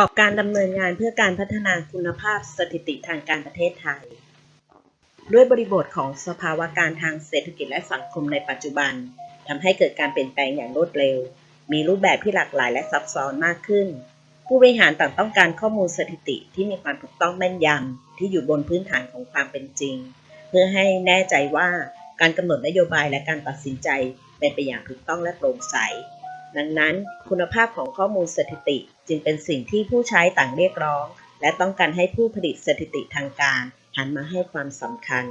กอบการดำเนินงานเพื่อการพัฒนาคุณภาพสถิติทางการประเทศไทย ด้วยบริบทของสภาวะการทางเศรษฐกิจและสังคมในปัจจุบันทำให้เกิดการเปลี่ยนแปลงอย่างรวดเร็ว มีรูปแบบที่หลากหลายและซับซ้อนมากขึ้น ผู้บริหารต่างต้องการข้อมูลสถิติที่มีความถูกต้องแม่นยำที่อยู่บนพื้นฐานของความเป็นจริง เพื่อให้แน่ใจว่าการกำหนดนโยบายและการตัดสินใจเป็นไปอย่างถูกต้องและโปร่งใส ดังนั้น คุณภาพของข้อมูลสถิติ จึงเป็นสิ่งที่ผู้ใช้ต่างเรียกร้อง และต้องการให้ผู้ผลิตสถิติทางการหันมาให้ความสำคัญ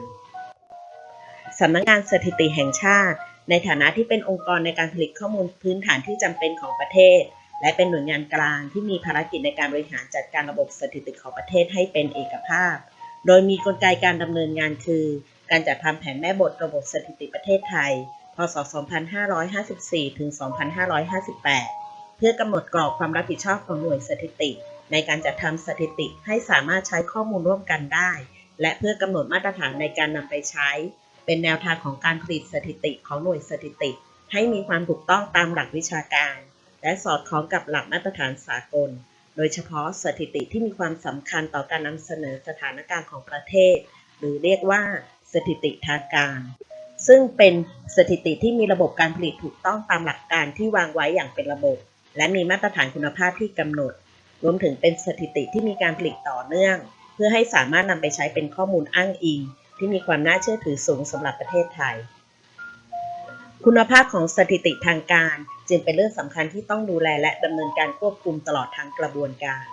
สำนักงานสถิติแห่งชาติ ในฐานะที่เป็นองค์กรในการผลิตข้อมูลพื้นฐานที่จำเป็นของประเทศ และเป็นหน่วยงานกลางที่มีภารกิจในการบริหารจัดการระบบสถิติของประเทศให้เป็นเอกภาพ โดยมีกลไกการดำเนินงานคือ การจัดทำแผนแม่บทระบบสถิติประเทศไทย พศ 2554 ถึง 2558 เพื่อกำหนดกรอบความรับผิดชอบของหน่วยสถิติ ในการจัดทำสถิติให้สามารถใช้ข้อมูลร่วมกันได้ และเพื่อกำหนดมาตรฐานในการนำไปใช้ เป็นแนวทางของการผลิตสถิติของหน่วยสถิติ ให้มีความถูกต้องตามหลักวิชาการ และสอดคล้องกับหลักมาตรฐานสากล โดยเฉพาะสถิติที่มีความสำคัญต่อการนำเสนอสถานการณ์ของประเทศ หรือเรียกว่าสถิติทางการซึ่งเป็นสถิติที่มีระบบการผลิตถูกต้องตามหลักการที่วางไว้อย่างเป็นระบบ และมีมาตรฐานคุณภาพที่กำหนด รวมถึงเป็นสถิติที่มีการผลิตต่อเนื่อง เพื่อให้สามารถนำไปใช้เป็นข้อมูลอ้างอิง ที่มีความน่าเชื่อถือสูงสำหรับประเทศไทย คุณภาพของสถิติทางการ จึงเป็นเรื่องสำคัญที่ต้องดูแลและดำเนินการควบคุมตลอดทั้งกระบวนการ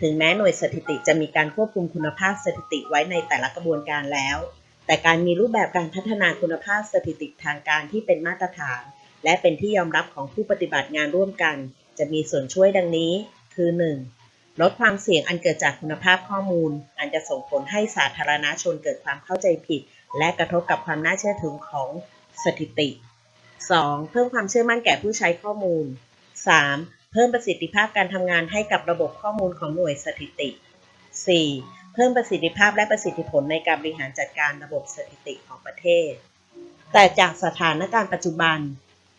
ถึงแม้หน่วยสถิติจะมีการควบคุมคุณภาพสถิติไว้ในแต่ละกระบวนการแล้วแต่การมีรูปแบบการพัฒนาคุณภาพสถิติทางการที่เป็นมาตรฐาน และเป็นที่ยอมรับของผู้ปฏิบัติงานร่วมกัน จะมีส่วนช่วยดังนี้ คือ 1. ลดความเสี่ยงอันเกิดจากคุณภาพข้อมูล อันจะส่งผลให้สาธารณชนเกิดความเข้าใจผิด และกระทบกับความน่าเชื่อถือของสถิติ 2. เพิ่มความเชื่อมั่นแก่ผู้ใช้ข้อมูล 3. เพิ่มประสิทธิภาพการทำงานให้กับระบบข้อมูลของหน่วยสถิติ 4. เพิ่มประสิทธิภาพและประสิทธิผลในการบริหารจัดการระบบสถิติของประเทศ แต่จากสถานการณ์ปัจจุบัน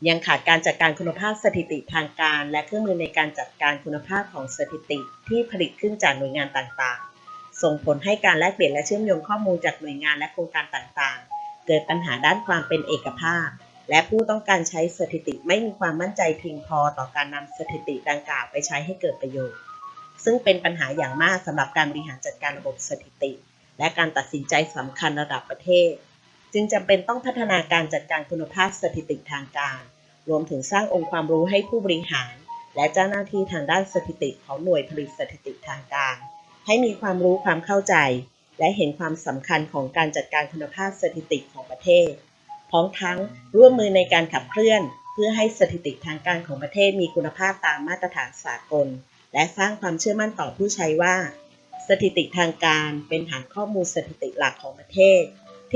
ยังขาดการจัดการคุณภาพสถิติทางการ และเครื่องมือในการจัดการคุณภาพของสถิติที่ผลิตขึ้นจากหน่วยงานต่างๆ ส่งผลให้การแลกเปลี่ยนและเชื่อมโยงข้อมูลจากหน่วยงานและโครงการต่างๆ เกิดปัญหาด้านความเป็นเอกภาพ และผู้ต้องการใช้สถิติไม่มีความมั่นใจเพียงพอต่อการนำสถิติดังกล่าวไปใช้ให้เกิดประโยชน์ ซึ่งเป็นปัญหาอย่างมากสำหรับการบริหารจัดการระบบสถิติ และการตัดสินใจสำคัญระดับประเทศ จึงจำเป็นต้องพัฒนาการจัดการคุณภาพสถิติทางการ รวมถึงสร้างองค์ความรู้ให้ผู้บริหาร และเจ้าหน้าที่ทางด้านสถิติของหน่วยผลิตสถิติทางการ ให้มีความรู้ความเข้าใจ และเห็นความสำคัญของการจัดการคุณภาพสถิติของประเทศ พร้อมทั้งร่วมมือในการขับเคลื่อน เพื่อให้สถิติทางการของประเทศมีคุณภาพตามมาตรฐานสากล และสร้างความเชื่อมั่นต่อผู้ใช้ว่า สถิติทางการเป็นฐานข้อมูลสถิติหลักของประเทศ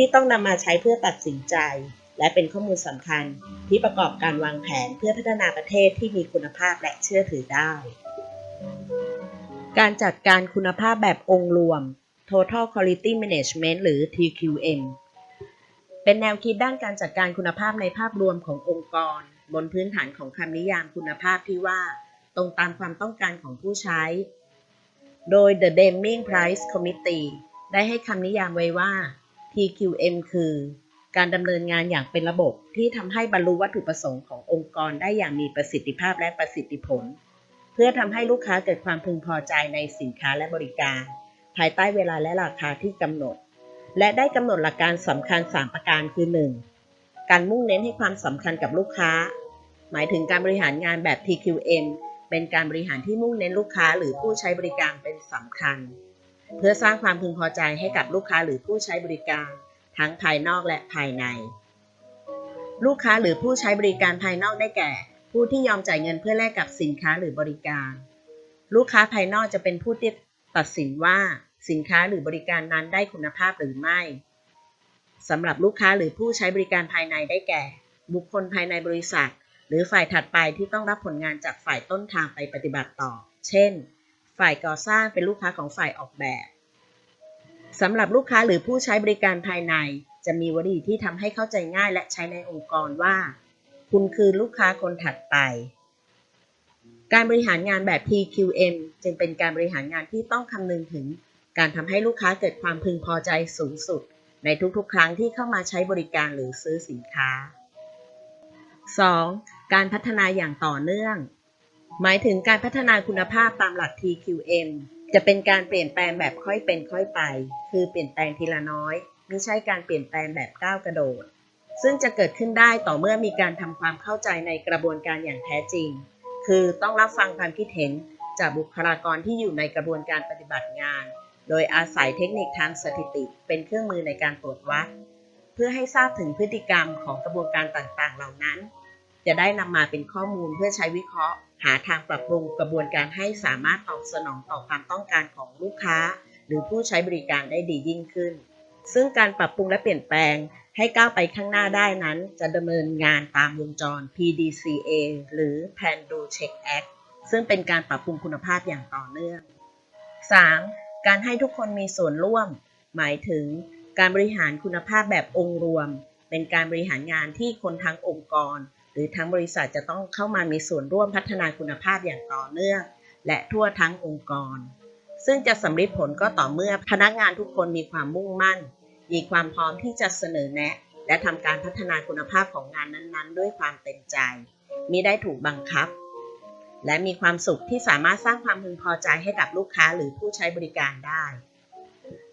ที่ต้องนำมาใช้เพื่อตัดสินใจ และเป็นข้อมูลสำคัญที่ประกอบการวางแผนเพื่อพัฒนาประเทศที่มีคุณภาพและเชื่อถือได้ การจัดการคุณภาพแบบองค์รวม Total Quality Management หรือ TQM เป็นแนวคิดด้านการจัดการคุณภาพในภาพรวมขององค์กร บนพื้นฐานของคำนิยามคุณภาพที่ว่า ตรงตามความต้องการของผู้ใช้ โดย The Deming Price Committee ได้ให้คำนิยามไว้ว่า TQM คือ การดำเนินงานอย่างเป็นระบบที่ทำให้บรรลุวัตถุประสงค์ขององค์กรได้อย่างมีประสิทธิภาพและประสิทธิผล เพื่อทำให้ลูกค้าเกิดความพึงพอใจในสินค้าและบริการ ภายใต้เวลาและราคาที่กำหนด และได้กำหนดหลักการสำคัญ 3 ประการคือ 1. การมุ่งเน้นให้ความสำคัญกับลูกค้า หมายถึงการบริหารงานแบบ TQM เป็นการบริหารที่มุ่งเน้นลูกค้าหรือผู้ใช้บริการเป็นสำคัญ เพื่อสร้างความพึงพอใจให้กับลูกค้าหรือผู้ใช้บริการ ทั้งภายนอกและภายใน ลูกค้าหรือผู้ใช้บริการภายนอกได้แก่ ผู้ที่ยอมจ่ายเงินเพื่อแลกกับสินค้าหรือบริการ ลูกค้าภายนอกจะเป็นผู้ที่ตัดสินว่าสินค้าหรือบริการนั้นได้คุณภาพหรือไม่สำหรับลูกค้าหรือผู้ใช้บริการภายในได้แก่ บุคคลภายในบริษัท หรือฝ่ายถัดไปที่ต้องรับผลงานจากฝ่ายต้นทางไปปฏิบัติต่อ เช่น ฝ่ายก่อสร้างเป็นลูกค้าของฝ่ายออกแบบสำหรับลูกค้าหรือผู้ใช้บริการภายใน จะมีวลีที่ทำให้เข้าใจง่ายและใช้ในองค์กรว่า คุณคือลูกค้าคนถัดไป การบริหารงานแบบ PQM จึงเป็นการบริหารงานที่ต้องคำนึงถึง การทำให้ลูกค้าเกิดความพึงพอใจสูงสุด ในทุกๆ ครั้งที่เข้ามาใช้บริการหรือซื้อสินค้า 2. การพัฒนาอย่างต่อเนื่อง หมายถึงการพัฒนาคุณภาพตามหลัก TQM จะเป็นการเปลี่ยนแปลงแบบค่อยเป็นค่อยไป คือเปลี่ยนแปลงทีละน้อยไม่ใช่การเปลี่ยนแปลงแบบก้าวกระโดด ซึ่งจะเกิดขึ้นได้ต่อเมื่อมีการทำความเข้าใจในกระบวนการอย่างแท้จริง คือต้องรับฟังความคิดเห็นจากบุคลากรที่อยู่ในกระบวนการปฏิบัติงาน โดยอาศัยเทคนิคทางสถิติ เป็นเครื่องมือในการตรวจวัด เพื่อให้ทราบถึงพฤติกรรมของกระบวนการต่างๆ เหล่านั้น จะได้นำมาเป็นข้อมูลเพื่อใช้วิเคราะห์ หาทางปรับปรุงกระบวนการให้สามารถตอบสนองต่อความต้องการของลูกค้า หรือผู้ใช้บริการได้ดียิ่งขึ้น ซึ่งการปรับปรุงและเปลี่ยนแปลงให้ก้าวไปข้างหน้าได้นั้น จะดำเนินงานตามวงจร PDCA หรือ Plan Do Check Act ซึ่งเป็นการปรับปรุงคุณภาพอย่างต่อเนื่อง 3. การให้ทุกคนมีส่วนร่วม หมายถึงการบริหารคุณภาพแบบองค์รวม เป็นการบริหารงานที่คนทั้งองค์กร หรือทั้งบริษัทจะต้องเข้ามามีส่วนร่วมพัฒนาคุณภาพอย่างต่อเนื่อง และทั่วทั้งองค์กร ซึ่งจะสำลิดผลก็ต่อเมื่อพนักงานทุกคนมีความมุ่งมั่น มีความพร้อมที่จะเสนอแนะ และทำการพัฒนาคุณภาพของงานนั้นๆ ด้วยความเต็มใจมิได้ถูกบังคับ และมีความสุขที่สามารถสร้างความพึงพอใจให้กับลูกค้าหรือผู้ใช้บริการได้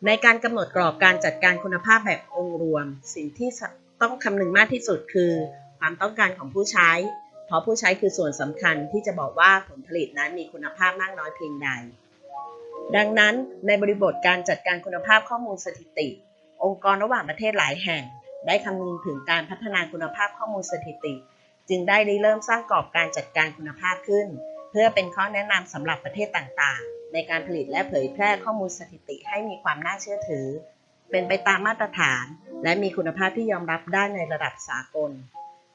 ในการกำหนดกรอบการจัดการคุณภาพแบบองค์รวม สิ่งที่ต้องคำนึงมากที่สุดคือ ความต้องการของผู้ใช้ เพราะผู้ใช้คือส่วนสำคัญที่จะบอกว่าผลผลิตนั้นมีคุณภาพมากน้อยเพียงใด ดังนั้นในบริบทการจัดการคุณภาพข้อมูลสถิติ องค์กรระหว่างประเทศหลายแห่ง ได้คำนึงถึงการพัฒนาคุณภาพข้อมูลสถิติ จึงได้ริเริ่มสร้างกรอบการจัดการคุณภาพขึ้น เพื่อเป็นข้อแนะนำสำหรับประเทศต่างๆ ในการผลิตและเผยแพร่ข้อมูลสถิติให้มีความน่าเชื่อถือ เป็นไปตามมาตรฐาน และมีคุณภาพที่ยอมรับได้ในระดับสากล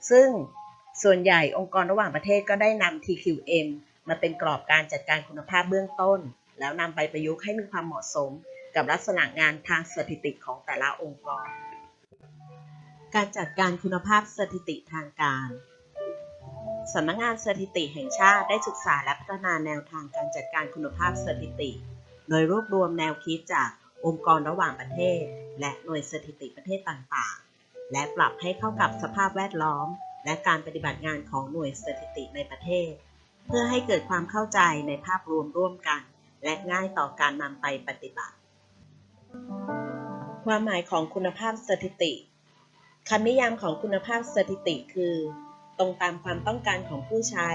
ซึ่งส่วนใหญ่องค์กรระหว่างประเทศก็ได้นำ TQM มาเป็นกรอบการจัดการคุณภาพเบื้องต้น แล้วนำไปประยุกต์ให้มีความเหมาะสม กับลักษณะงานทางสถิติของแต่ละองค์กร การจัดการคุณภาพสถิติทางการสำนักงานสถิติแห่งชาติได้ศึกษาและพัฒนาแนวทางการจัดการคุณภาพสถิติ โดยรวบรวมแนวคิดจากองค์กรระหว่างประเทศ และหน่วยสถิติประเทศต่างๆ และปรับให้เข้ากับสภาพแวดล้อม และการปฏิบัติงานของหน่วยสถิติในประเทศ เพื่อให้เกิดความเข้าใจในภาพรวมร่วมกัน และง่ายต่อการนำไปปฏิบัติ ความหมายของคุณภาพสถิติคำนิยามของคุณภาพสถิติคือ ตรงตามความต้องการของผู้ใช้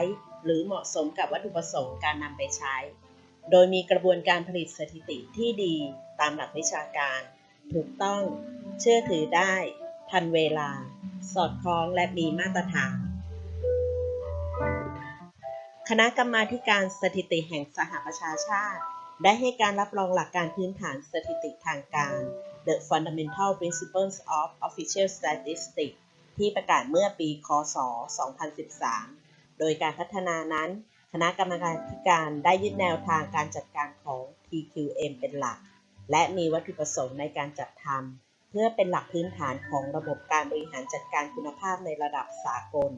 หรือเหมาะสมกับวัตถุประสงค์การนำไปใช้ โดยมีกระบวนการผลิตสถิติที่ดีตามหลักวิชาการ ถูกต้อง เชื่อถือได้ ทันเวลา สอดคล้องและมีมาตรฐาน คณะกรรมาการสถิติแห่งสหประชาชาติ ได้ให้การรับรองหลักการพื้นฐานสถิติทางการ The Fundamental Principles of Official Statistics ที่ประกาศเมื่อปี คศ 2013 โดยการพัฒนานั้น คณะกรรมาธิการได้ยึดแนวทางการจัดการของ TQM เป็นหลัก และมีวัตถุประสงค์ในการจัดทำ พื่อเป็นหลักพื้นฐานของระบบการบริหารจัดการคุณภาพในระดับสากล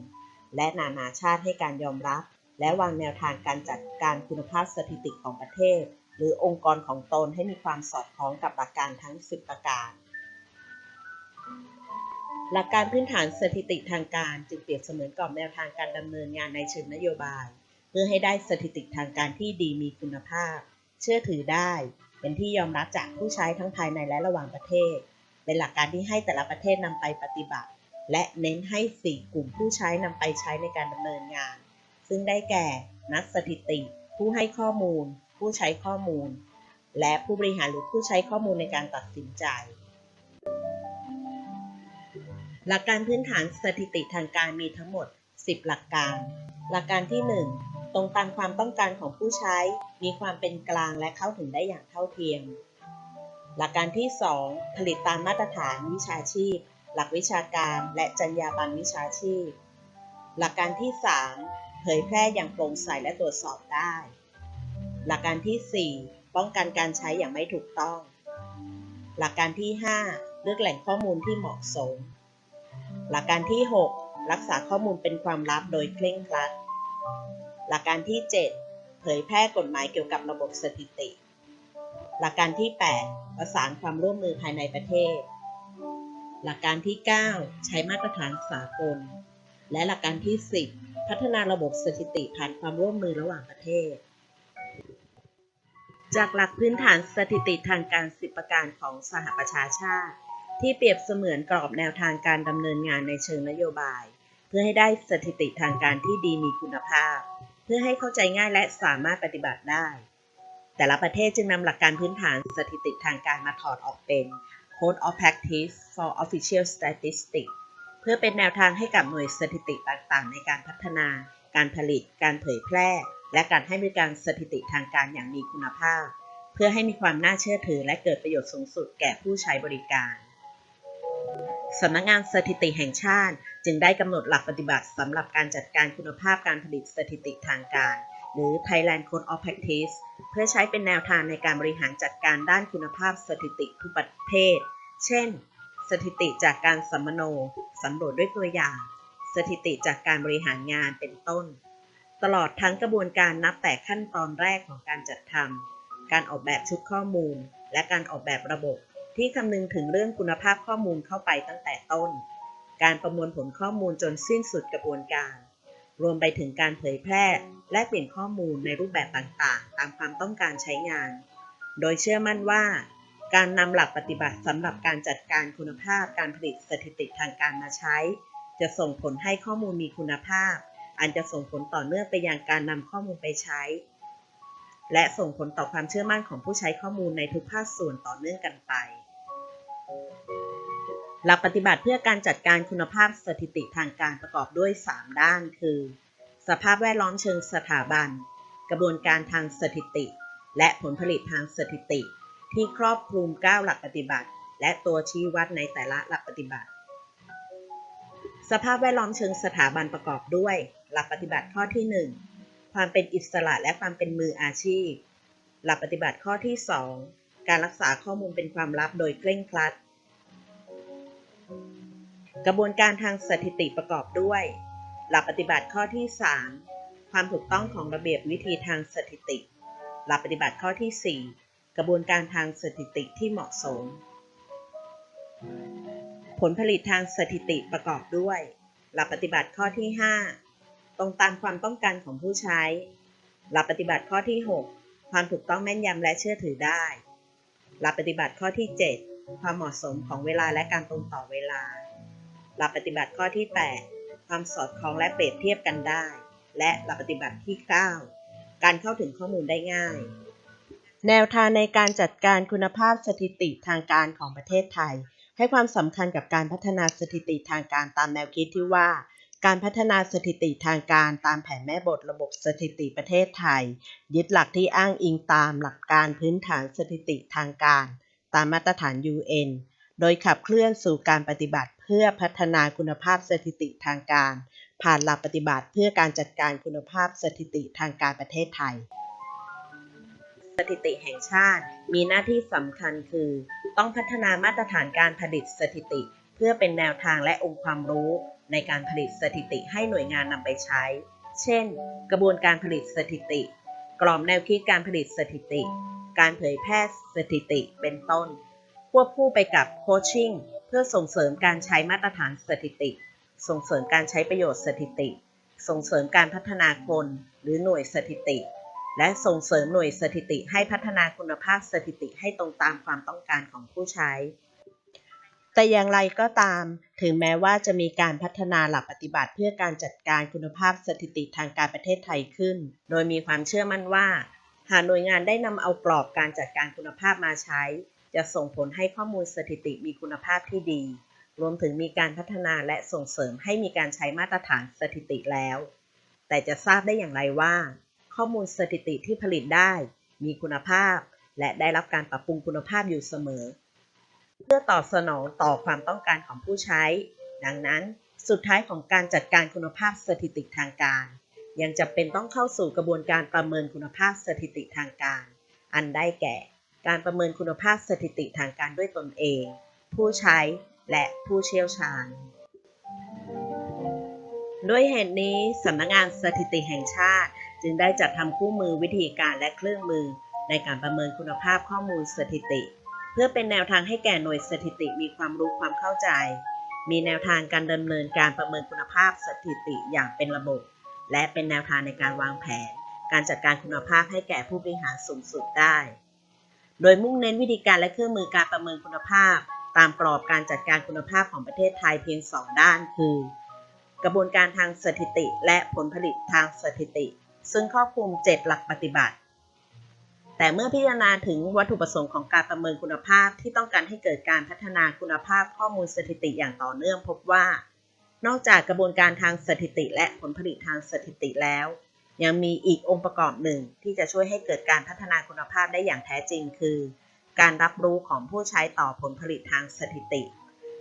และนานาชาติให้การยอมรับ และวางแนวทางการจัดการคุณภาพสถิติของประเทศ หรือองค์กรของตนให้มีความสอดคล้องกับหลักการทั้ง 10 ประการ หลักการพื้นฐานสถิติทางการจึงเปรียบเสมือนกรอบแนวทางการดำเนินงานในเชิงนโยบาย เพื่อให้ได้สถิติทางการที่ดีมีคุณภาพ เชื่อถือได้ เป็นที่ยอมรับจากผู้ใช้ทั้งภายในและระหว่างประเทศ เป็นหลักการที่ให้แต่ละประเทศนำไปปฏิบัติ และเน้นให้สี่กลุ่มผู้ใช้นำไปใช้ในการดำเนินงาน ซึ่งได้แก่ นักสถิติ ผู้ให้ข้อมูล ผู้ใช้ข้อมูล และผู้บริหารหรือผู้ใช้ข้อมูลในการตัดสินใจ หลักการพื้นฐานสถิติทางการมีทั้งหมด 10 หลักการ หลักการที่ 1 ตรงตามความต้องการของผู้ใช้ มีความเป็นกลางและเข้าถึงได้อย่างเท่าเทียม หลักการที่ 2 ผลิตตามมาตรฐานวิชาชีพ หลักวิชาการและจรรยาบรรณวิชาชีพ หลักการที่ 3 เผยแพร่อย่างโปร่งใสและตรวจสอบได้ หลักการที่ 4 ป้องกันการใช้อย่างไม่ถูกต้อง หลักการที่ 5 เลือกแหล่งข้อมูลที่เหมาะสม หลักการที่ 6 รักษาข้อมูลเป็นความลับโดยเคร่งครัด หลักการที่ 7 เผยแพร่กฎหมายเกี่ยวกับระบบสถิติ หลักการที่ 8 ประสานความร่วมมือภายในประเทศ หลักการที่ 9 ใช้มาตรฐานสากล และหลักการที่ 10 พัฒนาระบบสถิติผ่านความร่วมมือระหว่างประเทศ จากหลักพื้นฐานสถิติทางการสิบประการของสหประชาชาติ ที่เปรียบเสมือนกรอบแนวทางการดำเนินงานในเชิงนโยบาย เพื่อให้ได้สถิติทางการที่ดีมีคุณภาพ เพื่อให้เข้าใจง่ายและสามารถปฏิบัติได้ แต่ละประเทศจึงนำหลักการพื้นฐานสถิติทางการมาถอดออกเป็น Code of Practice for Official Statistics เพื่อเป็นแนวทางให้กับหน่วยสถิติต่างๆ ในการพัฒนา การผลิต การเผยแพร่ และการให้บริการสถิติทางการอย่างมีคุณภาพ เพื่อให้มีความน่าเชื่อถือและเกิดประโยชน์สูงสุดแก่ผู้ใช้บริการสำนักงานสถิติแห่งชาติ จึงได้กำหนดหลักปฏิบัติสำหรับการจัดการคุณภาพการผลิตสถิติทางการ หรือ Thailand Code of Practice เพื่อใช้เป็นแนวทางในการบริหารจัดการด้านคุณภาพสถิติทุกประเภท เช่น สถิติจากการสัมมโนสำรวจด้วยตัวอย่าง สถิติจากการบริหารงานเป็นต้น ตลอดทั้งกระบวนการนับแต่ขั้นตอนแรกของการจัดทำการออกแบบชุดข้อมูล และการออกแบบระบบที่คำนึงถึงเรื่องคุณภาพข้อมูลเข้าไปตั้งแต่ต้น การประมวลผลข้อมูลจนสิ้นสุดกระบวนการ รวมไปถึงการเผยแพร่ และเปลี่ยนข้อมูลในรูปแบบต่างๆ ตามความต้องการใช้งาน โดยเชื่อมั่นว่า การนำหลักปฏิบัติสำหรับการจัดการคุณภาพการผลิตสถิติทางการมาใช้ จะส่งผลให้ข้อมูลมีคุณภาพ อันจะส่งผลต่อเนื่องไปยังการนำข้อมูลไปใช้ และส่งผลต่อความเชื่อมั่นของผู้ใช้ข้อมูลในทุกภาคส่วนต่อเนื่องกันไป หลักปฏิบัติเพื่อการจัดการคุณภาพสถิติทางการประกอบด้วย 3 ด้าน คือ สภาพแวดล้อมเชิงสถาบัน กระบวนการทางสถิติ และผลผลิตทางสถิติ ที่ครอบคลุม 9 หลักปฏิบัติ และตัวชี้วัดในแต่ละหลักปฏิบัติ สภาพแวดล้อมเชิงสถาบันประกอบด้วย หลักปฏิบัติข้อที่ 1 ความเป็นอิสระและความเป็นมืออาชีพ หลักปฏิบัติข้อที่ 2 การรักษาข้อมูลเป็นความลับโดยเคร่งครัด กระบวนการทางสถิติประกอบด้วย หลักปฏิบัติข้อที่ 3 ความถูกต้องของระเบียบวิธีทางสถิติ หลักปฏิบัติข้อที่ 4 กระบวนการทางสถิติที่เหมาะสม ผลผลิตทางสถิติประกอบด้วย หลักปฏิบัติข้อที่ 5 ตรงตามความต้องการของผู้ใช้ หลักปฏิบัติข้อที่ 6 ความถูกต้องแม่นยำและเชื่อถือได้ หลักปฏิบัติข้อที่ 7 ความเหมาะสมของเวลาและการตรงต่อเวลา หลักปฏิบัติข้อที่ 8 ความสอดคล้องและเปรียบเทียบกันได้ และหลักปฏิบัติที่ 9 การเข้าถึงข้อมูลได้ง่าย แนวทางในการจัดการคุณภาพสถิติทางการของประเทศไทย ให้ความสำคัญกับการพัฒนาสถิติทางการตามแนวคิดที่ว่าการพัฒนาสถิติทางการตามแผนแม่บทระบบสถิติประเทศไทย ยึดหลักที่อ้างอิงตามหลักการพื้นฐานสถิติทางการ ตามมาตรฐาน UN โดยขับเคลื่อนสู่การปฏิบัติเพื่อพัฒนาคุณภาพสถิติทางการ ผ่านหลักปฏิบัติเพื่อการจัดการคุณภาพสถิติทางการประเทศไทย สถิติแห่งชาติมีหน้าที่สำคัญคือ ต้องพัฒนามาตรฐานการผลิตสถิติ เพื่อเป็นแนวทางและองค์ความรู้ ในการผลิตสถิติให้หน่วยงานนำไปใช้ เช่น กระบวนการผลิตสถิติ กรอบแนวคิดการผลิตสถิติ การเผยแพร่สถิติเป็นต้น ควบคู่ไปกับโคชชิ่งเพื่อส่งเสริมการใช้มาตรฐานสถิติ ส่งเสริมการใช้ประโยชน์สถิติ ส่งเสริมการพัฒนาคนหรือหน่วยสถิติ และส่งเสริมหน่วยสถิติให้พัฒนาคุณภาพสถิติให้ตรงตามความต้องการของผู้ใช้ แต่อย่างไรก็ตาม ถึงแม้ว่าจะมีการพัฒนาหลักปฏิบัติเพื่อการจัดการคุณภาพสถิติทางการประเทศไทยขึ้น โดยมีความเชื่อมั่นว่าหากหน่วยงานได้นำเอากรอบการจัดการคุณภาพมาใช้ จะส่งผลให้ข้อมูลสถิติมีคุณภาพที่ดี รวมถึงมีการพัฒนาและส่งเสริมให้มีการใช้มาตรฐานสถิติแล้ว แต่จะทราบได้อย่างไรว่า ข้อมูลสถิติที่ผลิตได้ มีคุณภาพ และได้รับการปรับปรุงคุณภาพอยู่เสมอ เพื่อตอบสนองต่อความต้องการของผู้ใช้ ดังนั้นสุดท้ายของการจัดการคุณภาพสถิติทางการ ยังจำเป็นต้องเข้าสู่กระบวนการประเมินคุณภาพสถิติทางการ อันได้แก่ การประเมินคุณภาพสถิติทางการด้วยตนเอง ผู้ใช้และผู้เชี่ยวชาญ ด้วยเหตุนี้สำนักงานสถิติแห่งชาติ จึงได้จัดทำคู่มือวิธีการและเครื่องมือ ในการประเมินคุณภาพข้อมูลสถิติ เพื่อเป็นแนวทางให้แก่หน่วยสถิติมีความรู้ความเข้าใจ มีแนวทางการดำเนินการประเมินคุณภาพสถิติอย่างเป็นระบบ และเป็นแนวทางในการวางแผน การจัดการคุณภาพให้แก่ผู้บริหารสูงสุดได้ โดยมุ่งเน้นวิธีการและเครื่องมือการประเมินคุณภาพ ตามกรอบการจัดการคุณภาพของประเทศไทยเพียง 2 ด้านคือ กระบวนการทางสถิติและผลผลิตทางสถิติ ซึ่งครอบคลุม 7 หลักปฏิบัติ แต่เมื่อพิจารณาถึงวัตถุประสงค์ของการประเมินคุณภาพที่ต้องการให้เกิดการพัฒนาคุณภาพข้อมูลสถิติอย่างต่อเนื่องพบว่า นอกจากกระบวนการทางสถิติและผลผลิตทางสถิติแล้ว ยังมีอีกองค์ประกอบหนึ่งที่จะช่วยให้เกิดการพัฒนาคุณภาพได้อย่างแท้จริง คือ การรับรู้ของผู้ใช้ต่อผลผลิตทางสถิติ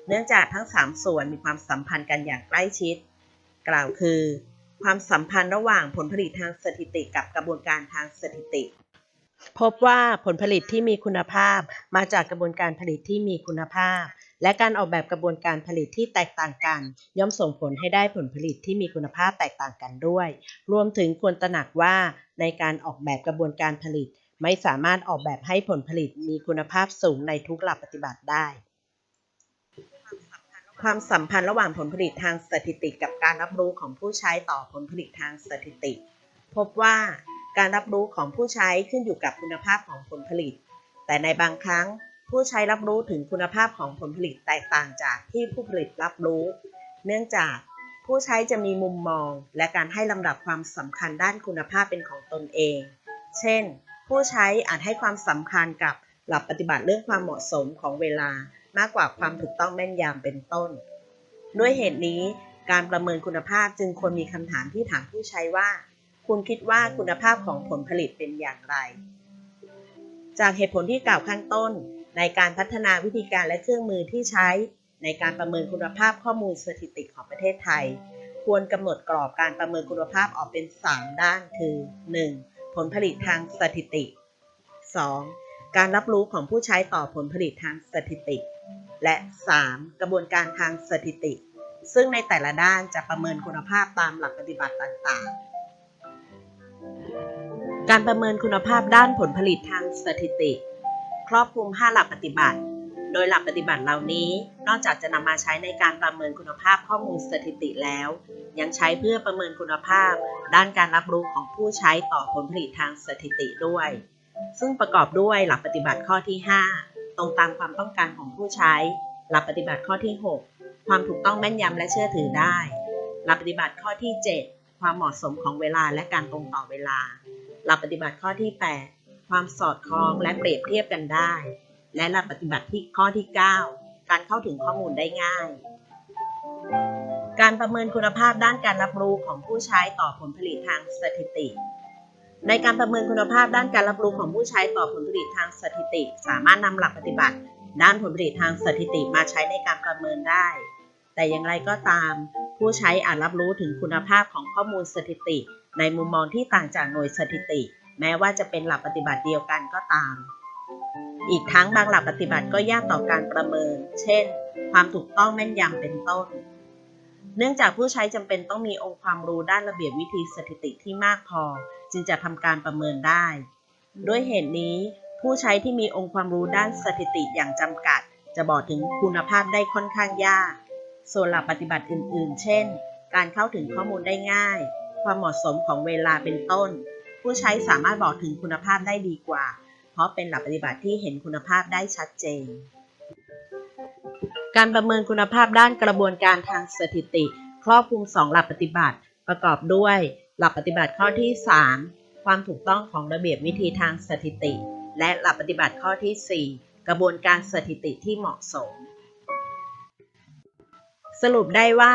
เนื่องจากทั้ง 3 ส่วนมีความสัมพันธ์กันอย่างใกล้ชิด กล่าวคือ ความสัมพันธ์ระหว่างผลผลิตทางสถิติกับกระบวนการทางสถิติ พบว่าผลผลิตที่มีคุณภาพมาจากกระบวนการผลิตที่มีคุณภาพ และการออกแบบกระบวนการผลิตที่แตกต่างกัน ย่อมส่งผลให้ได้ผลผลิตที่มีคุณภาพแตกต่างกันด้วย รวมถึงควรตระหนักว่าในการออกแบบกระบวนการผลิต ไม่สามารถออกแบบให้ผลผลิตมีคุณภาพสูงในทุกหลักปฏิบัติได้ ความสัมพันธ์ระหว่างผลผลิตทางสถิติ กับการรับรู้ของผู้ใช้ต่อผลผลิตทางสถิติ พบว่าการรับรู้ของผู้ใช้ขึ้นอยู่กับคุณภาพของผลผลิต แต่ในบางครั้ง ผู้ใช้รับรู้ถึงคุณภาพของผลผลิตแตกต่างจากที่ผู้ผลิตรับรู้ เนื่องจากผู้ใช้จะมีมุมมอง และการให้ลำดับความสำคัญด้านคุณภาพเป็นของตนเอง เช่น ผู้ใช้อาจให้ความสำคัญกับหลักปฏิบัติเรื่องความเหมาะสมของเวลามากกว่าความถูกต้องแม่นยำเป็นต้น ด้วยเหตุนี้การประเมินคุณภาพจึงควรมีคำถามที่ถามผู้ใช้ว่า คุณคิดว่าคุณภาพของผลผลิตเป็นอย่างไร จากเหตุผลที่กล่าวข้างต้น ในการพัฒนาวิธีการและเครื่องมือที่ใช้ในการประเมินคุณภาพข้อมูลสถิติของประเทศไทย ควรกำหนดกรอบการประเมินคุณภาพออกเป็น 3 ด้านคือ 1. ผลผลิตทางสถิติ 2. การรับรู้ของผู้ใช้ต่อผลผลิตทางสถิติ และ 3. กระบวนการทางสถิติ ซึ่งในแต่ละด้านจะประเมินคุณภาพตามหลักปฏิบัติต่างๆ การประเมินคุณภาพด้านผลผลิตทางสถิติ ครอบคลุม 5 หลักปฏิบัติ โดยหลักปฏิบัติเหล่านี้ นอกจากจะนำมาใช้ในการประเมินคุณภาพข้อมูลสถิติแล้ว ยังใช้เพื่อประเมินคุณภาพ ด้านการรับรู้ของผู้ใช้ต่อผลผลิตทางสถิติด้วย ซึ่งประกอบด้วยหลักปฏิบัติข้อที่ 5 ตรงตามความต้องการของผู้ใช้ หลักปฏิบัติข้อที่ 6 ความถูกต้องแม่นยำและเชื่อถือได้ หลักปฏิบัติข้อที่ 7 ความเหมาะสมของเวลาและการตรงต่อเวลา หลักปฏิบัติข้อที่ 8 ความสอดคล้องและเปรียบเทียบกันได้ และหลักปฏิบัติที่ข้อที่ 9 การเข้าถึงข้อมูลได้ง่าย การประเมินคุณภาพด้านการรับรู้ของผู้ใช้ต่อผลผลิตทางสถิติ ในการประเมินคุณภาพด้านการรับรู้ของผู้ใช้ต่อผลผลิตทางสถิติ สามารถนำหลักปฏิบัติ ด้านผลผลิตทางสถิติมาใช้ในการประเมินได้ แต่อย่างไรก็ตาม ผู้ใช้อาจรับรู้ถึงคุณภาพของข้อมูลสถิติ ในมุมมองที่ต่างจากหน่วยสถิติ แม้ว่าจะเป็นหลักปฏิบัติเดียวกันก็ตาม อีกทั้งบางหลักปฏิบัติก็ยากต่อการประเมิน เช่น ความถูกต้องแม่นยำเป็นต้น เนื่องจากผู้ใช้จำเป็นต้องมีองค์ความรู้ด้านระเบียบวิธีสถิติที่มากพอ จึงจะทำการประเมินได้ ด้วยเหตุนี้ ผู้ใช้ที่มีองค์ความรู้ด้านสถิติอย่างจำกัด จะบอกถึงคุณภาพได้ค่อนข้างยาก ส่วนหลักปฏิบัติอื่น ๆ เช่น การเข้าถึงข้อมูลได้ง่าย ความเหมาะสมของเวลาเป็นต้น ผู้ใช้สามารถบอกถึงคุณภาพได้ดีกว่า เพราะเป็นหลักปฏิบัติที่เห็นคุณภาพได้ชัดเจน การประเมินคุณภาพด้านกระบวนการทางสถิติ ครอบคลุม 2 หลักปฏิบัติ ประกอบด้วย หลักปฏิบัติข้อที่ 3 ความถูกต้องของระเบียบวิธีทางสถิติ และหลักปฏิบัติข้อที่ 4 กระบวนการสถิติที่เหมาะสม สรุปได้ว่า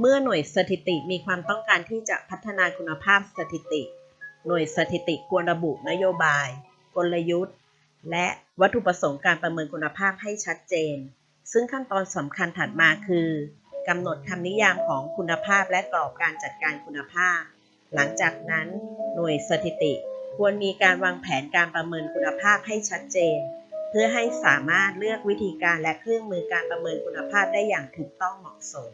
เมื่อหน่วยสถิติมีความต้องการที่จะพัฒนาคุณภาพสถิติ หน่วยสถิติควรระบุนโยบาย กลยุทธ์ และวัตถุประสงค์การประเมินคุณภาพให้ชัดเจน ซึ่งขั้นตอนสำคัญถัดมาคือกำหนดคำนิยามของคุณภาพและกรอบการจัดการคุณภาพ หลังจากนั้นหน่วยสถิติ ควรมีการวางแผนการประเมินคุณภาพให้ชัดเจน เพื่อให้สามารถเลือกวิธีการและเครื่องมือการประเมินคุณภาพได้อย่างถูกต้องเหมาะสม